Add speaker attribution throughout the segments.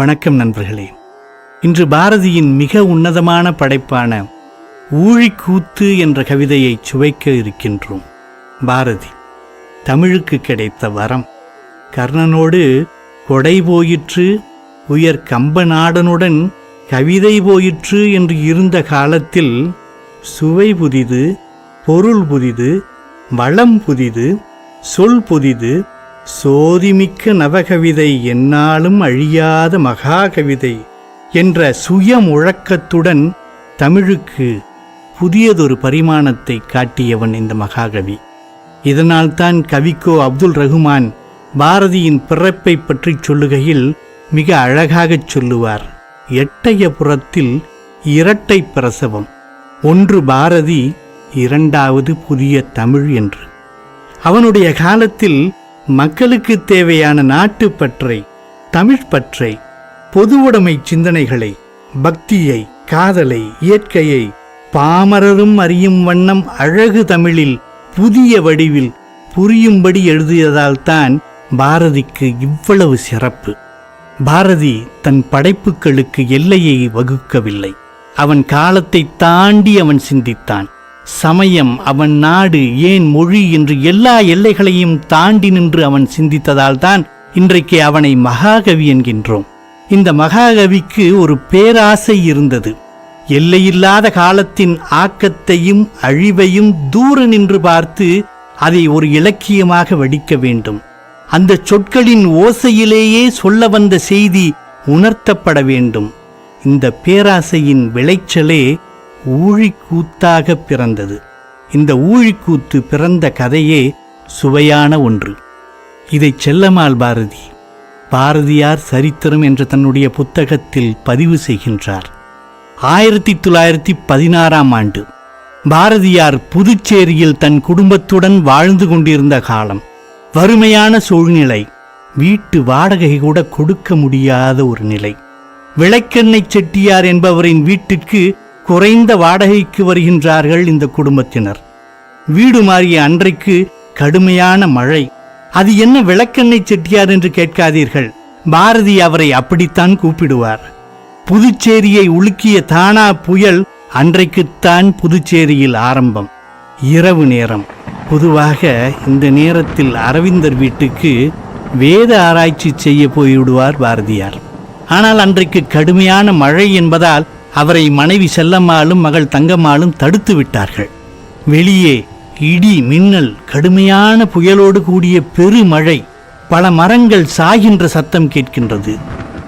Speaker 1: வணக்கம் நண்பர்களே. இன்று பாரதியின் மிக உன்னதமான படைப்பான ஊழிக்கூத்து என்ற கவிதையை சுவைக்க இருக்கின்றோம். பாரதி தமிழுக்கு கிடைத்த வரம். கர்ணனோடு கொடை போயிற்று உயர் கம்பநாடனுடன் கவிதை போயிற்று என்று இருந்த காலத்தில் சுவை புதிது பொருள் புதிது வளம் புதிது சொல் புதிது சோதிமிக்க நவகவிதை என்னாலும் அழியாத மகாகவிதை என்ற சுய முழக்கத்துடன் தமிழுக்கு புதியதொரு பரிமாணத்தை காட்டியவன் இந்த மகாகவி. இதனால்தான் கவிக்கோ அப்துல் ரகுமான் பாரதியின் பிறப்பை பற்றி சொல்லுகையில் மிக அழகாகச் சொல்லுவார். எட்டைய புறத்தில் இரட்டை பிரசவம் ஒன்று பாரதி இரண்டாவது புதிய தமிழ் என்று. அவனுடைய காலத்தில் மக்களுக்கு தேவையான நாட்டுப்பற்றை தமிழ்ப்பற்றை பொதுவுடைமை சிந்தனைகளை பக்தியை காதலை இயற்கையை பாமரரும் அறியும் வண்ணம் அழகு தமிழில் புதிய வடிவில் புரியும்படி எழுதியதால்தான் பாரதிக்கு இவ்வளவு சிறப்பு. பாரதி தன் படைப்புகளுக்கு எல்லையை வகுக்கவில்லை. அவன் காலத்தை தாண்டி அவன் சிந்தித்தான். சமயம் அவன் நாடு ஏன் மொழி என்று எல்லா எல்லைகளையும் தாண்டி நின்று அவன் சிந்தித்ததால் தான் இன்றைக்கு அவனை மகாகவி என்கின்றோம். இந்த மகாகவிக்கு ஒரு பேராசை இருந்தது. எல்லையில்லாத காலத்தின் ஆக்கத்தையும் அழிவையும் தூர நின்று பார்த்து அதை ஒரு இலக்கியமாக வடிக்க வேண்டும். அந்த சொற்களின் ஓசையிலேயே சொல்ல வந்த செய்தி உணர்த்தப்பட வேண்டும். இந்த பேராசையின் விளைச்சலே ஊழிக்கூத்தாக பிறந்தது. இந்த ஊழிக்கூத்து பிறந்த கதையே சுவையான ஒன்று. இதை செல்லமால் பாரதி பாரதியார் சரித்திரம் என்ற தன்னுடைய புத்தகத்தில் பதிவு செய்கின்றார். ஆயிரத்தி தொள்ளாயிரத்தி பதினாறாம் ஆண்டு பாரதியார் புதுச்சேரியில் தன் குடும்பத்துடன் வாழ்ந்து கொண்டிருந்த காலம் வறுமையான சூழ்நிலை வீட்டு வாடகை கூட கொடுக்க முடியாத ஒரு நிலை. விளக்கெண்ணெய் செட்டியார் என்பவரின் வீட்டிற்கு குறைந்த வாடகைக்கு வருகின்றார்கள் இந்த குடும்பத்தினர். வீடு மாறிய அன்றைக்கு கடுமையான மழை. அது என்ன விளக்கெண்ணெய் செட்டியார் என்று கேட்காதீர்கள். பாரதி அவரை அப்படித்தான் கூப்பிடுவார். புதுச்சேரியை உலுக்கிய தானா புயல் அன்றைக்குத்தான் புதுச்சேரியில் ஆரம்பம். இரவு நேரம். பொதுவாக இந்த நேரத்தில் அரவிந்தர் வீட்டுக்கு வேத ஆராய்ச்சி செய்ய போய்விடுவார் பாரதியார். ஆனால் அன்றைக்கு கடுமையான மழை என்பதால் அவரை மனைவி செல்லம்மாளும் மகள் தங்கம்மாளும் தடுத்து விட்டார்கள். வெளியே இடி மின்னல் கடுமையான புயலோடு கூடிய பெருமழை பல மரங்கள் சாகின்ற சத்தம் கேட்கின்றது.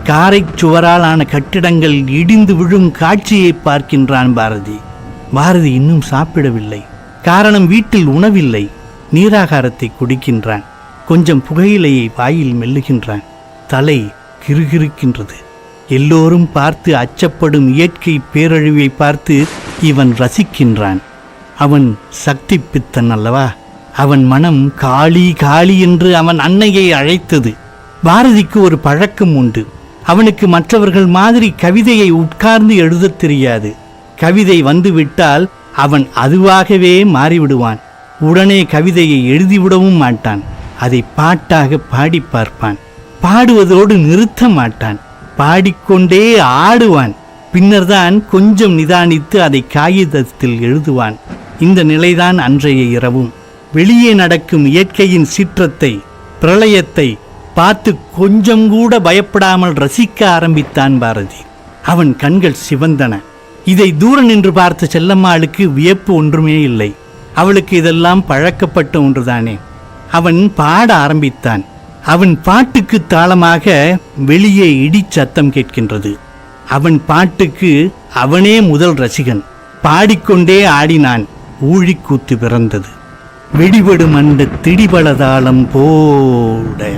Speaker 1: காரைச் சுவரால் ஆன கட்டிடங்கள் இடிந்து விழும் காட்சியை பார்க்கின்றான் பாரதி. பாரதி இன்னும் சாப்பிடவில்லை. காரணம் வீட்டில் உணவில்லை. நீராகாரத்தை குடிக்கின்றான். கொஞ்சம் புகையிலையை வாயில் மெல்லுகின்றான். தலை கிறுகிறுக்கின்றது எல்லோரும் பார்த்து அச்சப்படும் இயற்கை பேரழிவை பார்த்து இவன் ரசிக்கின்றான். அவன் சக்தி பித்தன் அல்லவா? அவன் மனம் காளி காளி என்று அவன் அன்னையை அழைத்தது. பாரதிக்கு ஒரு பழக்கம் உண்டு. அவனுக்கு மற்றவர்கள் மாதிரி கவிதையை உட்கார்ந்து எழுதத் தெரியாது. கவிதை வந்துவிட்டால் அவன் அதுவாகவே மாறிவிடுவான். உடனே கவிதையை எழுதிவிடவும் மாட்டான். அதை பாட்டாக பாடி பார்ப்பான். பாடுவதோடு நிறுத்த மாட்டான். பாடிக்கொண்டே ஆடுவான். பின்னர்தான் கொஞ்சம் நிதானித்து அதை காகிதத்தில் எழுதுவான். இந்த நிலைதான் அன்றைய இரவும். வெளியே நடக்கும் இயற்கையின் சீற்றத்தை பிரளயத்தை பார்த்து கொஞ்சம் கூட பயப்படாமல் ரசிக்க ஆரம்பித்தான் பாரதி. அவன் கண்கள் சிவந்தன. இதை தூர நின்று பார்த்த செல்லம்மாளுக்கு வியப்பு ஒன்றுமே இல்லை. அவளுக்கு இதெல்லாம் பழக்கப்பட்ட ஒன்றுதானே. அவன் பாட ஆரம்பித்தான். அவன் பாட்டுக்கு தாளமாக வெளியே இடி சத்தம் கேட்கின்றது. அவன் பாட்டுக்கு அவனே முதல் ரசிகன். பாடிக்கொண்டே ஆடினான். ஊழிக்கூத்து பிறந்தது. வெடிபடும் அந்த திடிபலதாளம் போட.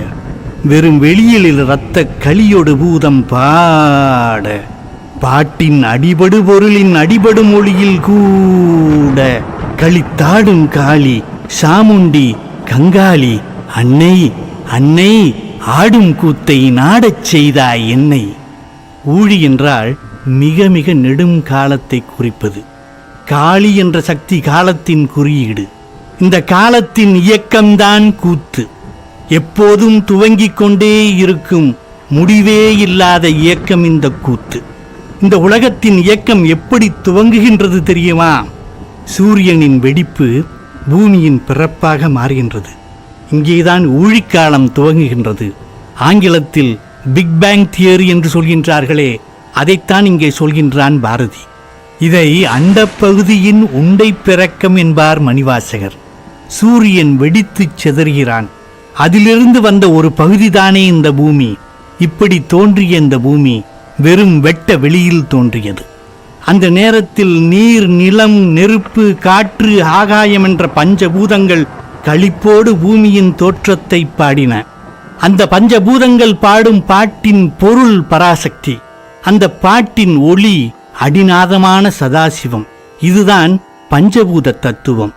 Speaker 1: வெறும் வெளியில் இரத்த களியொடு பூதம் பாட. பாட்டின் அடிபடு பொருளின் அடிபடு மொழியில் கூட. களித்தாடும் காளி சாமுண்டி கங்காளி அன்னை அன்னை ஆடும் கூத்தை நாடச் செய்தாய் என்னை. ஊழி என்றால் மிக மிக நெடும் காலத்தை குறிப்பது. காளி என்ற சக்தி காலத்தின் குறியீடு. இந்த காலத்தின் இயக்கம்தான் கூத்து. எப்போதும் துவங்கிக் கொண்டே இருக்கும் முடிவே இல்லாத இயக்கம் இந்த கூத்து. இந்த உலகத்தின் இயக்கம் எப்படி துவங்குகின்றது தெரியுமா? சூரியனின் வெடிப்பு பூமியின் பிறப்பாக மாறுகின்றது. இங்கேதான் ஊழிக்காலம் துவங்குகின்றது. ஆங்கிலத்தில் பிக் பேங் தியரி என்று சொல்கின்றார்களே அதைத்தான் இங்கே சொல்கின்றான் பாரதி. இதை அண்டப்பகுதியின் உண்டை பிறக்கம் என்பார் மணிவாசகர். சூரியன் வெடித்துச் சிதறுகிறான். அதிலிருந்து வந்த ஒரு பகுதிதானே இந்த பூமி. இப்படி தோன்றிய இந்த பூமி வெறும் வெட்ட வெளியில் தோன்றியது. அந்த நேரத்தில் நீர் நிலம் நெருப்பு காற்று ஆகாயம் என்ற பஞ்சபூதங்கள் களிப்போடு பூமியின் தோற்றத்தை பாடின. அந்த பஞ்சபூதங்கள் பாடும் பாட்டின் பொருள் பராசக்தி. அந்த பாட்டின் ஒளி அடிநாதமான சதாசிவம். இதுதான் பஞ்சபூத தத்துவம்.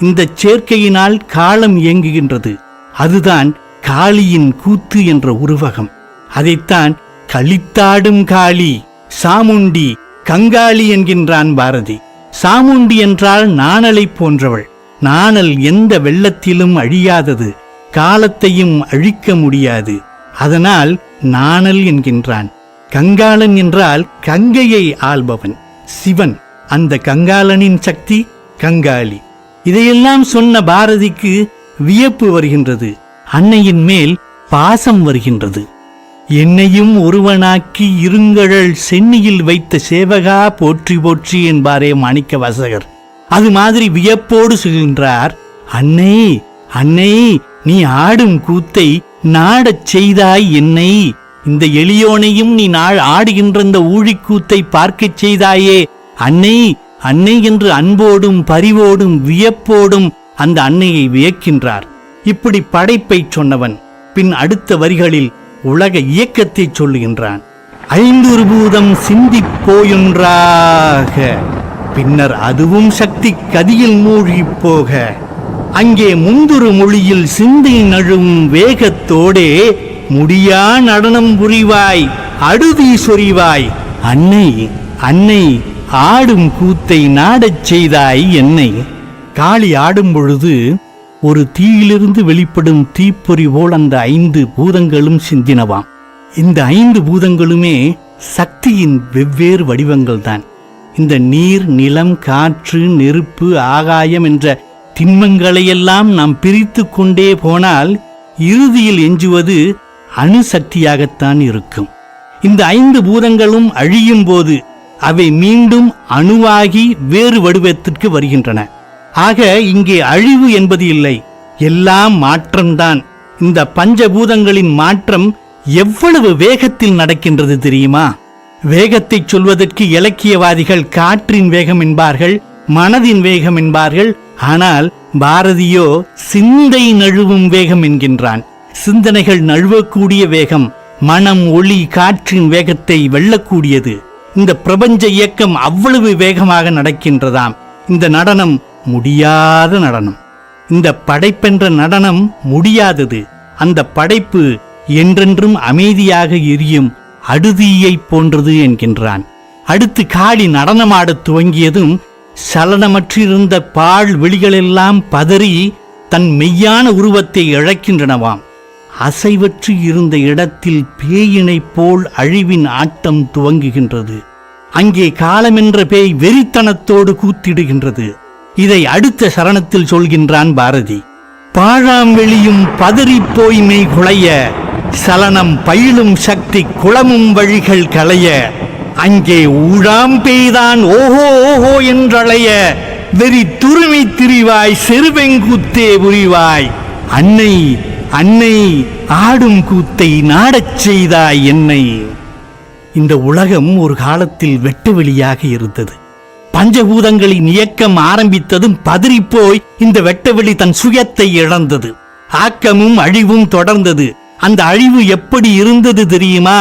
Speaker 1: இந்த சேர்க்கையினால் காலம் இயங்குகின்றது. அதுதான் காளியின் கூத்து என்ற உருவகம். அதைத்தான் களித்தாடும் காளி சாமுண்டி கங்காளி என்கின்றான் பாரதி. சாமுண்டி என்றால் நாணலை போன்றவள். நாணல் எந்த வெள்ளத்திலும் அழியாதது காலத்தையும் அழிக்க முடியாது. அதனால் நாணல் என்கின்றான். கங்காளன் என்றால் கங்கையை ஆள்பவன் சிவன். அந்த கங்காளனின் சக்தி கங்காளி. இதையெல்லாம் சொன்ன பாரதிக்கு வியப்பு வருகின்றது அன்னையின் மேல் பாசம் வருகின்றது. என்னையும் ஒருவனாக்கி இருங்கழல் சென்னியில் வைத்த சேவகா போற்றி போற்றி என்பாரே மாணிக்க வாசகர் அது மாதிரி வியப்போடு சொல்கின்றார் அன்னை அன்னை நீ ஆடும் கூத்தை நாடச் செய்தாய் என்னை. இந்த எளியோனையும் நீ நாள் ஆடுகின்ற இந்த ஊழிக்கூத்தை பார்க்கச் செய்தாயே. அன்னை அன்னை என்று அன்போடும் பரிவோடும் வியப்போடும் அந்த அன்னையை வியக்கின்றார். இப்படி படைப்பைச் சொன்னவன் பின் அடுத்த வரிகளில் உலக இயக்கத்தை சொல்லுகின்றான். ஐந்தொரு பூதம் சிந்திப் பின்னர் அதுவும் சக்தி கதியில் மூழ்கிப் போக அங்கே முந்துரு மொழியில் சிந்தை நழுவும் வேகத்தோடே முடியா நடனம் புரிவாய் அடுதி சொறிவாய் அன்னை அன்னை ஆடும் கூத்தை நாடச் செய்தாய் என்னை காளி ஆடும் பொழுது ஒரு தீயிலிருந்து வெளிப்படும் தீப்பொறி போல் அந்த ஐந்து பூதங்களும் சிந்தினவாம். இந்த ஐந்து பூதங்களுமே சக்தியின் வெவ்வேறு வடிவங்கள்தான். இந்த நீர் நிலம் காற்று நெருப்பு ஆகாயம் என்ற திண்மங்களையெல்லாம் நாம் பிரித்து கொண்டே போனால் இறுதியில் எஞ்சுவது அணுசக்தியாகத்தான் இருக்கும். இந்த ஐந்து பூதங்களும் அழியும் போது அவை மீண்டும் அணுவாகி வேறு வடிவத்திற்கு வருகின்றன. ஆக இங்கே அழிவு என்பது இல்லை. எல்லாம் மாற்றம்தான். இந்த பஞ்சபூதங்களின் மாற்றம் எவ்வளவு வேகத்தில் நடக்கின்றது தெரியுமா? வேகத்தை சொல்வதற்கு இலக்கியவாதிகள் காற்றின் வேகம் என்பார்கள் மனதின் வேகம் என்பார்கள். ஆனால் பாரதியோ சிந்தை நழுவும் வேகம் என்கின்றான். சிந்தனைகள் நழுவக்கூடிய வேகம் மனம் ஒளி காற்றின் வேகத்தை வெல்லக்கூடியது. இந்த பிரபஞ்ச இயக்கம் அவ்வளவு வேகமாக நடக்கின்றதாம். இந்த நடனம் முடியாத நடனம். இந்த படைப்பென்ற நடனம் முடியாதது. அந்த படைப்பு என்றென்றும் அமைதியாக எரியும் அடுதியைப் போன்றது என்கின்றான். அடுத்து காளி நடனமாடத் துவங்கியதும் சலனமற்றிருந்த பால் வெளிகளெல்லாம் பதறி தன் மெய்யான உருவத்தை இழக்கின்றனவாம். அசைவற்று இருந்த இடத்தில் பேயினைப் போல் அழிவின் ஆட்டம் துவங்குகின்றது. அங்கே காலமென்ற பேய் வெறித்தனத்தோடு கூத்திடுகின்றது. இதை அடுத்த சரணத்தில் சொல்கின்றான் பாரதி. பாழாம் வெளியும் பதறிப் போய் குலைய சலனம் பயிலும் சக்தி குளமும் வழிகள் களைய அங்கே ஊழாம் பெய்தான் ஓஹோ ஓஹோ என்றழைய வெறி துருமி திரிவாய் செருவெங்குத்தே புரிவாய் அன்னை அன்னை ஆடும் கூத்தை நாடச் செய்தாய் என்னை. இந்த உலகம் ஒரு காலத்தில் வெட்டவெளியாக இருந்தது. பஞ்சபூதங்களின் இயக்கம் ஆரம்பித்ததும் பதறிப்போய் இந்த வெட்டவெளி தன் சுயத்தை இழந்தது. ஆக்கமும் அழிவும் தொடர்ந்தது. அந்த அழிவு எப்படி இருந்தது தெரியுமா?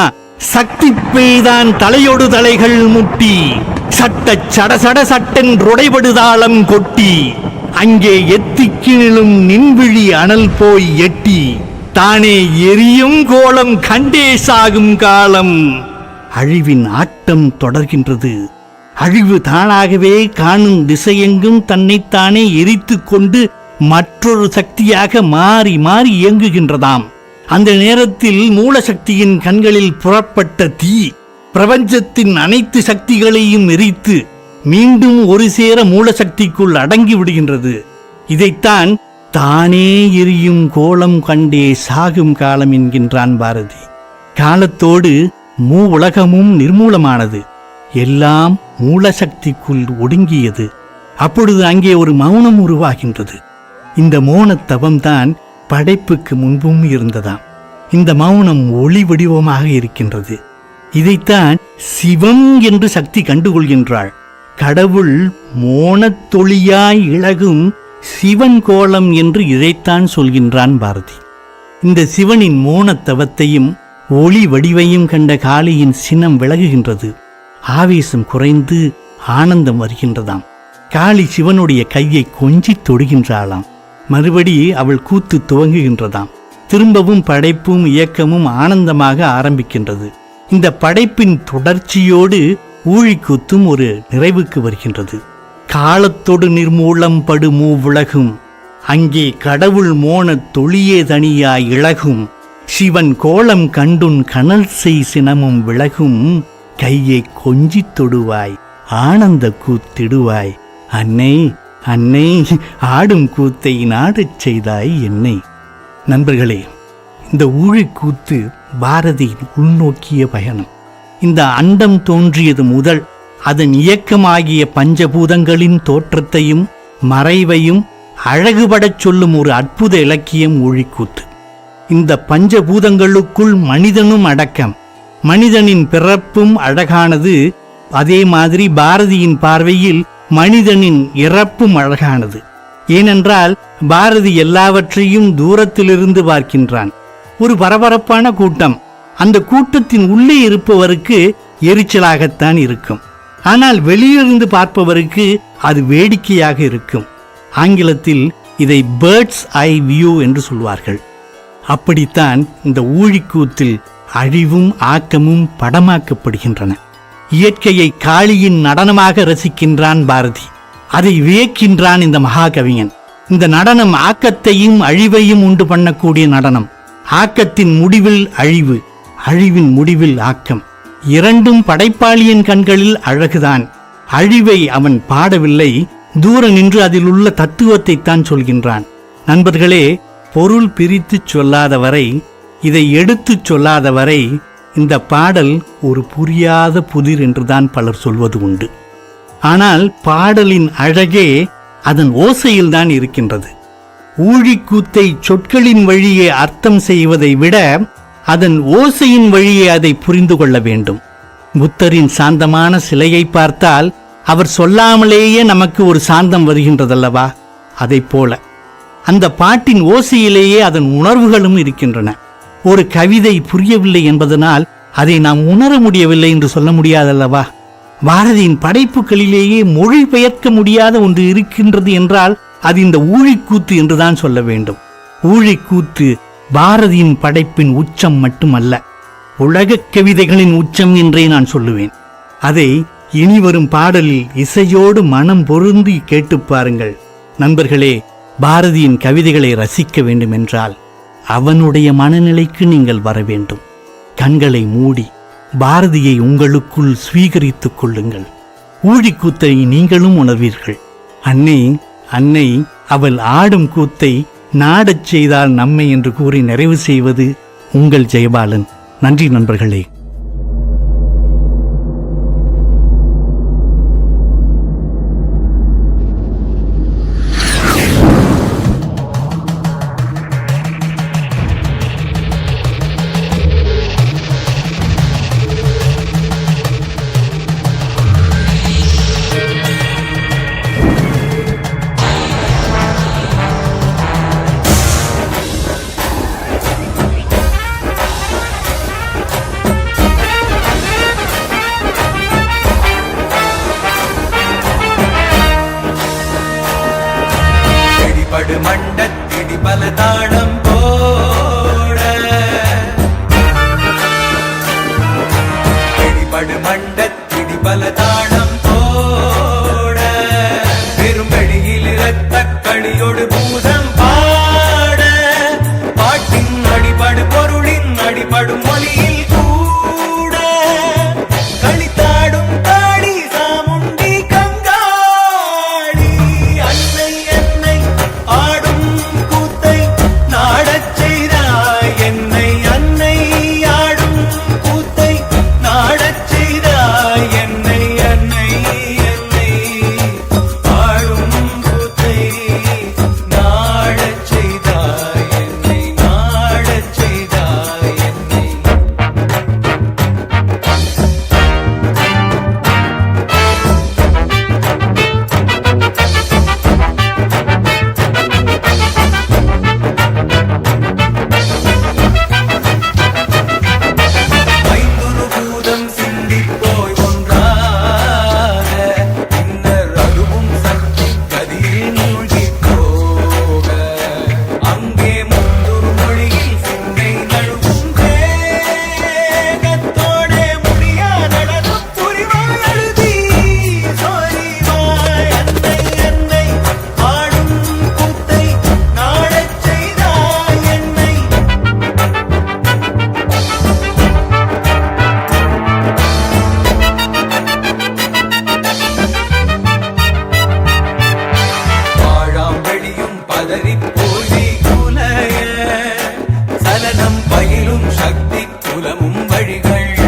Speaker 1: சக்தி பெய்தான் தலையொடு தலைகள் முட்டி சட்ட சடசட சட்டன் ருடைபடுதாளம் கொட்டி அங்கே எத்திக்கிழும் நின்விழி அனல் போய் எட்டி தானே எரியும் கோலம் கண்டே சாகும் காலம். அழிவின் ஆட்டம் தொடர்கின்றது. அழிவு தானாகவே காணும் திசையெங்கும் தன்னைத்தானே எரித்து கொண்டு மற்றொரு சக்தியாக மாறி மாறி இயங்குகின்றதாம். அந்த நேரத்தில் மூலசக்தியின் கண்களில் புறப்பட்ட தீ பிரபஞ்சத்தின் அனைத்து சக்திகளையும் எரித்து மீண்டும் ஒரு சேர மூலசக்திக்குள் அடங்கி விடுகின்றது. இதைத்தான் தானே எரியும் கோலம் கண்டே சாகும் காலம் என்கின்றான் பாரதி. காலத்தோடு மூ உலகமும் நிர்மூலமானது. எல்லாம் மூலசக்திக்குள் ஒடுங்கியது. அப்பொழுது அங்கே ஒரு மௌனம் உருவாகின்றது. இந்த மௌனத் தவம்தான் படைப்புக்கு முன்பும் இருந்ததாம். இந்த மௌனம் ஒளி வடிவமாக இருக்கின்றது. இதைத்தான் சிவம் என்று சக்தி கண்டுகொள்கின்றாள். கடவுள் மோனத்தொளியாய் இழகும் சிவன் கோலம் என்று இதைத்தான் சொல்கின்றான் பாரதி. இந்த சிவனின் மோனத்தவத்தையும் ஒளி வடிவையும் கண்ட காளியின் சினம் விலகுகின்றது. ஆவேசம் குறைந்து ஆனந்தம் வருகின்றதாம். காளி சிவனுடைய கையை கொஞ்சித் தொடுகின்றாளாம். மறுபடி அவள் கூத்து துவங்குகின்றதாம். திரும்பவும் படைப்பும் இயக்கமும் ஆனந்தமாக ஆரம்பிக்கின்றது. இந்த படைப்பின் தொடர்ச்சியோடு ஊழிக்கூத்தும் ஒரு நிறைவுக்கு வருகின்றது. காலத்தொடு நிர்மூலம் படு உலகும். அங்கே கடவுள் மோனத் தொழியே தனியாய் இழகும் சிவன் கோலம் கண்டுன் கனல் செய் சினமும் விலகும். கையை கொஞ்சித் தொடுவாய் ஆனந்த கூத்திடுவாய். அன்னை அன்னை ஆடும் கூத்தை நாடச் செய்தாய் என்னை. நண்பர்களே இந்த ஊழிக்கூத்து பாரதியின் உள்நோக்கிய பயணம். இந்த அண்டம் தோன்றியது முதல் அதன் இயக்கமாகிய பஞ்சபூதங்களின் தோற்றத்தையும் மறைவையும் அழகுபடச் சொல்லும் ஒரு அற்புத இலக்கியம் ஊழிக்கூத்து இந்த பஞ்சபூதங்களுக்குள் மனிதனும் அடக்கம் மனிதனின் பிறப்பும் அழகானது. அதே மாதிரி பாரதியின் பார்வையில் மனிதனின் இறப்பும் அழகானது. ஏனென்றால் பாரதி எல்லாவற்றையும் தூரத்திலிருந்து பார்க்கின்றான். ஒரு பரபரப்பான கூட்டம். அந்த கூட்டத்தின் உள்ளே இருப்பவருக்கு எரிச்சலாகத்தான் இருக்கும். ஆனால் வெளியிலிருந்து பார்ப்பவருக்கு அது வேடிக்கையாக இருக்கும். ஆங்கிலத்தில் இதை பேர்ட்ஸ் ஐ வியூ என்று சொல்வார்கள். அப்படித்தான் இந்த ஊழிக்கூத்தில் அழிவும் ஆக்கமும் படமாக்கப்படுகின்றன. இயற்கையை காளியின் நடனமாக ரசிக்கின்றான் பாரதி. அதை வியக்கின்றான் இந்த மகாகவிஞன். இந்த நடனம் ஆக்கத்தையும் அழிவையும் உண்டு பண்ணக்கூடிய நடனம். ஆக்கத்தின் முடிவில் அழிவு அழிவின் முடிவில் ஆக்கம். இரண்டும் படைப்பாளியின் கண்களில் அழகுதான். அழிவை அவன் பாடவில்லை தூர நின்று அதில் உள்ள தத்துவத்தை தான் சொல்கின்றான். நண்பர்களே பொருள் பிரித்துச் சொல்லாத வரை இதை எடுத்துச் சொல்லாத வரை இந்த பாடல் ஒரு புரியாத புதிர் என்றுதான் பலர் சொல்வது உண்டு. ஆனால் பாடலின் அழகே அதன் ஓசையில்தான் இருக்கின்றது. ஊழிக்கூத்தை சொற்களின் வழியே அர்த்தம் செய்வதை விட அதன் ஓசையின் வழியே அதை புரிந்து கொள்ள வேண்டும். புத்தரின் சாந்தமான சிலையை பார்த்தால் அவர் சொல்லாமலேயே நமக்கு ஒரு சாந்தம் வருகின்றதல்லவா? அதைப் போல. அந்த பாட்டின் ஓசையிலேயே அதன் உணர்வுகளும் இருக்கின்றன. ஒரு கவிதை புரியவில்லை என்பதனால் அதை நாம் உணர முடியவில்லை என்று சொல்ல முடியாதல்லவா? பாரதியின் படைப்புகளிலேயே மொழி பெயர்க்க முடியாத ஒன்று இருக்கின்றது என்றால் அது இந்த ஊழிக்கூத்து என்றுதான் சொல்ல வேண்டும். ஊழிக்கூத்து பாரதியின் படைப்பின் உச்சம் மட்டுமல்ல உலகக் கவிதைகளின் உச்சம் என்றே நான் சொல்லுவேன். அதை இனி வரும் பாடலில் இசையோடு மனம் பொருந்தி கேட்டுப் பாருங்கள். நண்பர்களே பாரதியின் கவிதைகளை ரசிக்க வேண்டுமென்றால் அவனுடைய மனநிலைக்கு நீங்கள் வர வேண்டும். கண்களை மூடி பாரதியை உங்களுக்குள் சுவீகரித்துக் கொள்ளுங்கள். ஊழிக்கூத்தை நீங்களும் உணர்வீர்கள். அன்னை அன்னை அவள் ஆடும் கூத்தை நாடச் செய்தால் நம்மை என்று கூறி நிறைவு செய்வது உங்கள் ஜெயபாலன். நன்றி நண்பர்களே.
Speaker 2: பல தாளம் போட. பிடிபடு மண்டத்திடி பல தாளம் போட. பெரும் வெளியில் இரத்த களியோடு பூதம் பாட. பாட்டின் அடிபடு பொருளின் அடிபடும் பொருள் வழிகள்